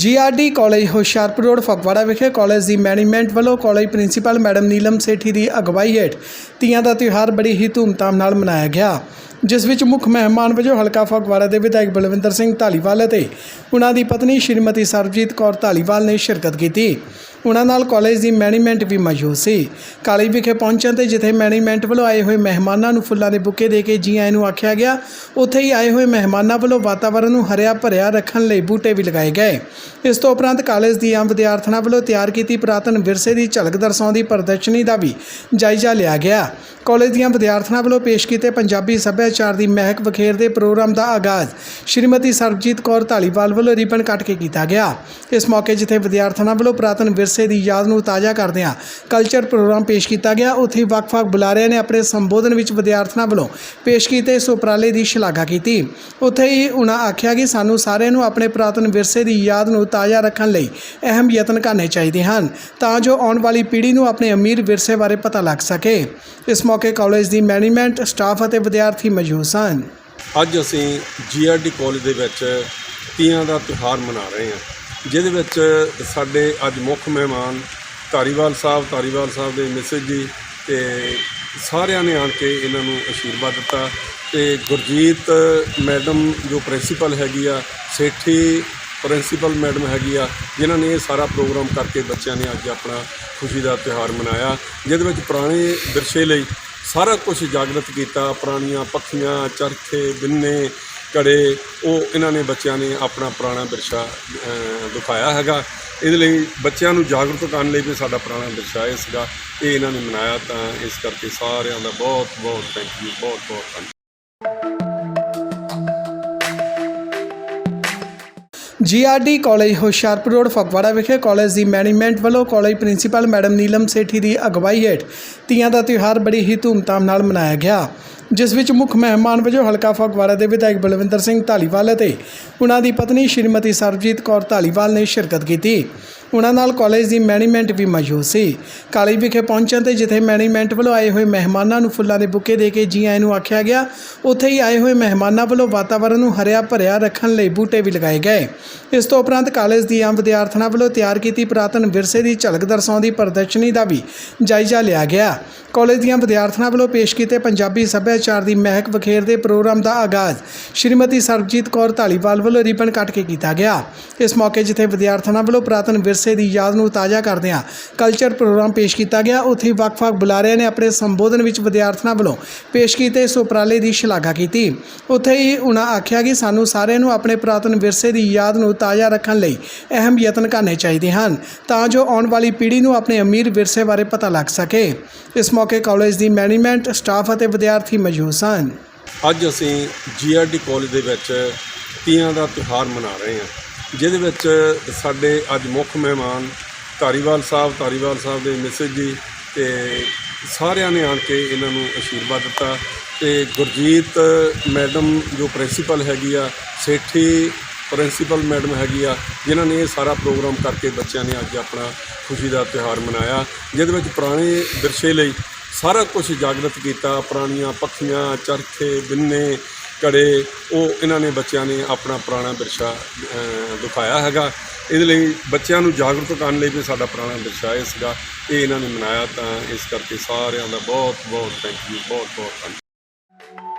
GRD college Hoshiarpur road, Phagwara ਵਿਖੇ college ਦੀ management ਵੱਲੋਂ college principal madam Neelam Sethi ਦੀ ਅਗਵਾਈ ਹੇਠ ਤੀਆਂ ਦਾ ਤਿਉਹਾਰ ਬੜੀ ਹੀ ਧੂਮਧਾਮ ਨਾਲ ਮਨਾਇਆ ਗਿਆ। ਜਿਸ ਵਿੱਚ ਮੁੱਖ ਮਹਿਮਾਨ ਵਜੋਂ ਹਲਕਾ ਫਗਵਾੜਾ ਦੇ ਵਿਧਾਇਕ ਬਲਵਿੰਦਰ ਸਿੰਘ ਧਾਲੀਵਾਲ ਅਤੇ ਉਹਨਾਂ ਦੀ ਪਤਨੀ ਸ਼੍ਰੀਮਤੀ ਸਰਬਜੀਤ ਕੌਰ ਧਾਲੀਵਾਲ ਨੇ ਸ਼ਿਰਕਤ ਕੀਤੀ। ਉਹਨਾਂ ਨਾਲ ਕਾਲਜ ਦੀ ਮੈਨੇਜਮੈਂਟ ਵੀ ਮੌਜੂਦ ਸੀ। ਕਾਲਜ ਵਿਖੇ ਪਹੁੰਚਣ ਤੇ ਜਿੱਥੇ ਮੈਨੇਜਮੈਂਟ ਵੱਲੋਂ ਆਏ ਹੋਏ ਮਹਿਮਾਨਾਂ ਨੂੰ ਫੁੱਲਾਂ ਦੇ ਬੁੱਕੇ ਦੇ ਕੇ ਜੀ ਆਇਆਂ ਨੂੰ ਆਖਿਆ ਗਿਆ, ਉੱਥੇ ਹੀ ਆਏ ਹੋਏ ਮਹਿਮਾਨਾਂ ਵੱਲੋਂ ਵਾਤਾਵਰਣ ਨੂੰ ਹਰਿਆ ਭਰਿਆ ਰੱਖਣ ਲਈ ਬੂਟੇ ਵੀ ਲਗਾਏ ਗਏ। ਇਸ ਤੋਂ ਉਪਰੰਤ ਕਾਲਜ ਦੀਆਂ ਵਿਦਿਆਰਥਣਾਂ ਵੱਲੋਂ ਤਿਆਰ ਕੀਤੀ ਪੁਰਾਤਨ ਵਿਰਸੇ ਦੀ ਝਲਕ ਦਰਸਾਉਂਦੀ ਪ੍ਰਦਰਸ਼ਨੀ ਦਾ ਵੀ ਜਾਇਜ਼ਾ ਲਿਆ ਗਿਆ। ਕਾਲਜ ਦੀਆਂ ਵਿਦਿਆਰਥਣਾਂ ਵੱਲੋਂ ਪੇਸ਼ ਕੀਤੇ ਪੰਜਾਬੀ ਸੱਭਿਆਚਾਰ ਦੀ ਮਹਿਕ ਵਖੇਰ ਦੇ ਪ੍ਰੋਗਰਾਮ ਦਾ ਆਗਾਜ਼ ਸ਼੍ਰੀਮਤੀ ਸਰਬਜੀਤ ਕੌਰ ਧਾਲੀਵਾਲ ਵੱਲੋਂ ਰਿਬਨ ਕੱਟ ਕੇ ਕੀਤਾ ਗਿਆ। ਇਸ ਮੌਕੇ ਜਿੱਥੇ ਵਿਦਿਆਰਥਣਾਂ ਵੱਲੋਂ ਪੁਰਾਤਨ ਵਿਰਸੇ ਦੀ ਯਾਦ ਨੂੰ ਤਾਜ਼ਾ ਕਰਦਿਆਂ ਕਲਚਰ ਪ੍ਰੋਗਰਾਮ ਪੇਸ਼ ਕੀਤਾ ਗਿਆ। ਉੱਥੇ ਵੱਖ-ਵੱਖ ਬੁਲਾਰਿਆਂ ਨੇ ਆਪਣੇ ਸੰਬੋਧਨ ਵਿੱਚ ਵਿਦਿਆਰਥਣਾਂ ਵੱਲੋਂ ਪੇਸ਼ ਕੀਤੇ ਇਸ ਉਪਰਾਲੇ ਦੀ ਸ਼ਲਾਘਾ ਕੀਤੀ। ਉੱਥੇ ਹੀ ਉਹਨਾਂ ਆਖਿਆ ਕਿ ਸਾਨੂੰ ਸਾਰਿਆਂ ਨੂੰ ਆਪਣੇ ਪੁਰਾਤਨ ਵਿਰਸੇ ਦੀ ਯਾਦ ਨੂੰ ਤਾਜ਼ਾ ਰੱਖਣ ਲਈ ਅਹਿਮ ਯਤਨ ਕਰਨੇ ਚਾਹੀਦੇ ਹਨ, ਤਾਂ ਜੋ ਆਉਣ ਵਾਲੀ ਪੀੜ੍ਹੀ ਨੂੰ ਆਪਣੇ ਅਮੀਰ ਵਿਰਸੇ ਬਾਰੇ ਪਤਾ ਲੱਗ ਸਕੇ। ਇਸ ਮੌਕੇ ਕਾਲਜ ਦੀ ਮੈਨੇਜਮੈਂਟ, ਸਟਾਫ ਅਤੇ ਵਿਦਿਆਰਥੀ ਮੌਜੂਦ ਸਨ। ਅੱਜ ਅਸੀਂ ਜੀਆਰਡੀ ਕਾਲਜ ਦੇ ਵਿੱਚ ਤੀਆਂ ਦਾ ਤਿਉਹਾਰ ਮਨਾ ਰਹੇ ਹਾਂ। ਜਿਹਦੇ ਵਿੱਚ ਸਾਡੇ ਅੱਜ ਮੁੱਖ ਮਹਿਮਾਨ ਧਾਰੀਵਾਲ ਸਾਹਿਬ ਧਾਰੀਵਾਲ ਸਾਹਿਬ ਦੇ ਮਿਸਿਸ ਜੀ ਤੇ ਸਾਰਿਆਂ ਨੇ ਆਣ ਕੇ ਇਹਨਾਂ ਨੂੰ ਅਸ਼ੀਰਵਾਦ ਦਿੱਤਾ ਤੇ ਗੁਰਜੀਤ ਮੈਡਮ ਜੋ ਪ੍ਰਿੰਸੀਪਲ ਹੈਗੀ ਆ, ਸੇਠੀ ਪ੍ਰਿੰਸੀਪਲ ਮੈਡਮ ਹੈਗੀ ਆ, ਜਿਨ੍ਹਾਂ ਨੇ ਇਹ ਸਾਰਾ ਪ੍ਰੋਗਰਾਮ ਕਰਕੇ ਬੱਚਿਆਂ ਨੇ ਅੱਜ ਆਪਣਾ ਖੁਸ਼ੀ ਦਾ ਤਿਉਹਾਰ ਮਨਾਇਆ, ਜਿਹਦੇ ਵਿੱਚ ਪੁਰਾਣੇ ਵਿਰਸੇ ਲਈ ਸਾਰਾ ਕੁਝ ਜਾਗਰਤ ਕੀਤਾ, ਪੁਰਾਣੀਆਂ ਪੱਖੀਆਂ, ਚਰਖੇ, ਬਿੰਨੇ ਘੜੇ, ਉਹ ਇਹਨਾਂ ਨੇ ਬੱਚਿਆਂ ਨੇ ਆਪਣਾ ਪੁਰਾਣਾ ਵਿਰਸਾ ਦਿਖਾਇਆ ਹੈਗਾ। ਇਹਦੇ ਲਈ ਬੱਚਿਆਂ ਨੂੰ ਜਾਗਰੂਕ ਕਰਨ ਲਈ ਵੀ ਸਾਡਾ ਪੁਰਾਣਾ ਵਿਰਸਾ ਇਹ ਸੀਗਾ। ਇਹ ਇਹਨਾਂ ਨੇ ਮਨਾਇਆ ਤਾਂ ਇਸ ਕਰਕੇ ਸਾਰਿਆਂ ਦਾ ਬਹੁਤ ਬਹੁਤ ਥੈਂਕ ਯੂ ਬਹੁਤ ਬਹੁਤ ਧੰਨਵਾਦ। GRD college Hoshiarpur road Phagwara ਵਿਖੇ ਕਾਲਜ ਦੀ ਮੈਨੇਜਮੈਂਟ ਵੱਲੋਂ college principal madam Neelam Sethi ਦੀ ਅਗਵਾਈ ਹੇਠ ਤੀਆਂ ਦਾ ਤਿਉਹਾਰ ਬੜੀ ਹੀ ਧੂਮਧਾਮ ਨਾਲ ਮਨਾਇਆ ਗਿਆ। ਜਿਸ ਵਿੱਚ ਮੁੱਖ ਮਹਿਮਾਨ ਵਜੋਂ ਹਲਕਾ ਫਗਵਾੜਾ ਦੇ ਵਿਧਾਇਕ ਬਲਵਿੰਦਰ ਸਿੰਘ ਧਾਲੀਵਾਲ ਅਤੇ ਉਹਨਾਂ ਦੀ ਪਤਨੀ ਸ਼੍ਰੀਮਤੀ ਸਰਬਜੀਤ ਕੌਰ ਧਾਲੀਵਾਲ ਨੇ ਸ਼ਿਰਕਤ ਕੀਤੀ। ਉਹਨਾਂ ਨਾਲ ਕਾਲਜ ਦੀ ਮੈਨੇਜਮੈਂਟ ਵੀ ਮੌਜੂਦ ਸੀ। ਕਾਲਜ ਵਿਖੇ ਪਹੁੰਚਣ ਤੇ ਜਿੱਥੇ ਮੈਨੇਜਮੈਂਟ ਵੱਲੋਂ ਆਏ ਹੋਏ ਮਹਿਮਾਨਾਂ ਨੂੰ ਫੁੱਲਾਂ ਦੇ ਬੁੱਕੇ ਦੇ ਕੇ ਜੀ ਆਇਆਂ ਨੂੰ ਆਖਿਆ ਗਿਆ, ਉੱਥੇ ਹੀ ਆਏ ਹੋਏ ਮਹਿਮਾਨਾਂ ਵੱਲੋਂ ਵਾਤਾਵਰਣ ਨੂੰ ਹਰਿਆ ਭਰਿਆ ਰੱਖਣ ਲਈ ਬੂਟੇ ਵੀ ਲਗਾਏ ਗਏ। ਇਸ ਤੋਂ ਉਪਰੰਤ ਕਾਲਜ ਦੀ ਆਮ ਵਿਦਿਆਰਥਣਾਂ ਵੱਲੋਂ ਤਿਆਰ ਕੀਤੀ ਪੁਰਾਤਨ ਵਿਰਸੇ ਦੀ ਝਲਕ ਦਰਸਾਉਂਦੀ ਪ੍ਰਦਰਸ਼ਨੀ ਦਾ ਵੀ ਜਾਇਜ਼ਾ ਲਿਆ ਗਿਆ। ਕਾਲਜ ਦੀਆਂ ਵਿਦਿਆਰਥਣਾਂ ਵੱਲੋਂ ਪੇਸ਼ ਕੀਤੇ ਪੰਜਾਬੀ ਸੱਭਿਆਚਾਰ ਦੀ ਮਹਿਕ ਵਖੇਰਦੇ ਪ੍ਰੋਗਰਾਮ ਦਾ ਆਗਾਜ਼ ਸ਼੍ਰੀਮਤੀ ਸਰਬਜੀਤ ਕੌਰ ਧਾਲੀਵਾਲ ਵੱਲੋਂ ਰਿਬਨ ਕੱਟ ਕੇ ਕੀਤਾ ਗਿਆ। ਇਸ ਮੌਕੇ ਜਿੱਥੇ ਵਿਦਿਆਰਥਣਾਂ ਵੱਲੋਂ ਪੁਰਾਤਨ ਵਿਰਸੇ ਵਿਰਸੇ ਦੀ ਯਾਦ ਨੂੰ ਤਾਜ਼ਾ ਕਰਦਿਆਂ ਕਲਚਰ ਪ੍ਰੋਗਰਾਮ ਪੇਸ਼ ਕੀਤਾ ਗਿਆ। ਉੱਥੇ ਵੱਖ-ਵੱਖ ਬੁਲਾਰਿਆਂ ਨੇ ਆਪਣੇ ਸੰਬੋਧਨ ਵਿੱਚ ਵਿਦਿਆਰਥਣਾਂ ਵੱਲੋਂ ਪੇਸ਼ ਕੀਤੇ ਇਸ ਉਪਰਾਲੇ ਦੀ ਸ਼ਲਾਘਾ ਕੀਤੀ। ਉੱਥੇ ਹੀ ਉਹਨਾਂ ਆਖਿਆ ਕਿ ਸਾਨੂੰ ਸਾਰਿਆਂ ਨੂੰ ਆਪਣੇ ਪੁਰਾਤਨ ਵਿਰਸੇ ਦੀ ਯਾਦ ਨੂੰ ਤਾਜ਼ਾ ਰੱਖਣ ਲਈ ਅਹਿਮ ਯਤਨ ਕਰਨੇ ਚਾਹੀਦੇ ਹਨ, ਤਾਂ ਜੋ ਆਉਣ ਵਾਲੀ ਪੀੜ੍ਹੀ ਨੂੰ ਆਪਣੇ ਅਮੀਰ ਵਿਰਸੇ ਬਾਰੇ ਪਤਾ ਲੱਗ ਸਕੇ। ਇਸ ਮੌਕੇ ਕਾਲਜ ਦੀ ਮੈਨੇਜਮੈਂਟ, ਸਟਾਫ ਅਤੇ ਵਿਦਿਆਰਥੀ ਮੌਜੂਦ ਸਨ। ਅੱਜ ਅਸੀਂ ਜੀਆਰਡੀ ਕਾਲਜ ਦੇ ਵਿੱਚ ਤੀਆਂ ਦਾ ਤਿਉਹਾਰ ਮਨਾ ਰਹੇ ਹਾਂ। ਜਿਹਦੇ ਵਿੱਚ ਸਾਡੇ ਅੱਜ ਮੁੱਖ ਮਹਿਮਾਨ ਧਾਰੀਵਾਲ ਸਾਹਿਬ ਧਾਰੀਵਾਲ ਸਾਹਿਬ ਦੇ ਮਿਸਿਸ ਜੀ ਤੇ ਸਾਰਿਆਂ ਨੇ ਆਣ ਕੇ ਇਹਨਾਂ ਨੂੰ ਅਸ਼ੀਰਵਾਦ ਦਿੱਤਾ ਤੇ ਗੁਰਜੀਤ ਮੈਡਮ ਜੋ ਪ੍ਰਿੰਸੀਪਲ ਹੈਗੀ ਆ, ਸੇਠੀ ਪ੍ਰਿੰਸੀਪਲ ਮੈਡਮ ਹੈਗੀ ਆ, ਜਿਨ੍ਹਾਂ ਨੇ ਇਹ ਸਾਰਾ ਪ੍ਰੋਗਰਾਮ ਕਰਕੇ ਬੱਚਿਆਂ ਨੇ ਅੱਜ ਆਪਣਾ ਖੁਸ਼ੀ ਦਾ ਤਿਉਹਾਰ ਮਨਾਇਆ, ਜਿਹਦੇ ਵਿੱਚ ਪੁਰਾਣੇ ਵਿਰਸੇ ਲਈ ਸਾਰਾ ਕੁਝ ਜਾਗਰਤ ਕੀਤਾ, ਪੁਰਾਣੀਆਂ ਪੱਖੀਆਂ, ਚਰਖੇ, ਬਿੰਨੇ ਘੜੇ, ਉਹ ਇਹਨਾਂ ਨੇ ਬੱਚਿਆਂ ਨੇ ਆਪਣਾ ਪੁਰਾਣਾ ਵਿਰਸਾ ਦਿਖਾਇਆ ਹੈਗਾ। ਇਹਦੇ ਲਈ ਬੱਚਿਆਂ ਨੂੰ ਜਾਗਰੂਕ ਕਰਨ ਲਈ ਵੀ ਸਾਡਾ ਪੁਰਾਣਾ ਵਿਰਸਾ ਇਹ ਸੀਗਾ। ਇਹ ਇਹਨਾਂ ਨੇ ਮਨਾਇਆ ਤਾਂ ਇਸ ਕਰਕੇ ਸਾਰਿਆਂ ਦਾ ਬਹੁਤ ਬਹੁਤ ਥੈਂਕ ਯੂ ਬਹੁਤ ਬਹੁਤ ਧੰਨਵਾਦ।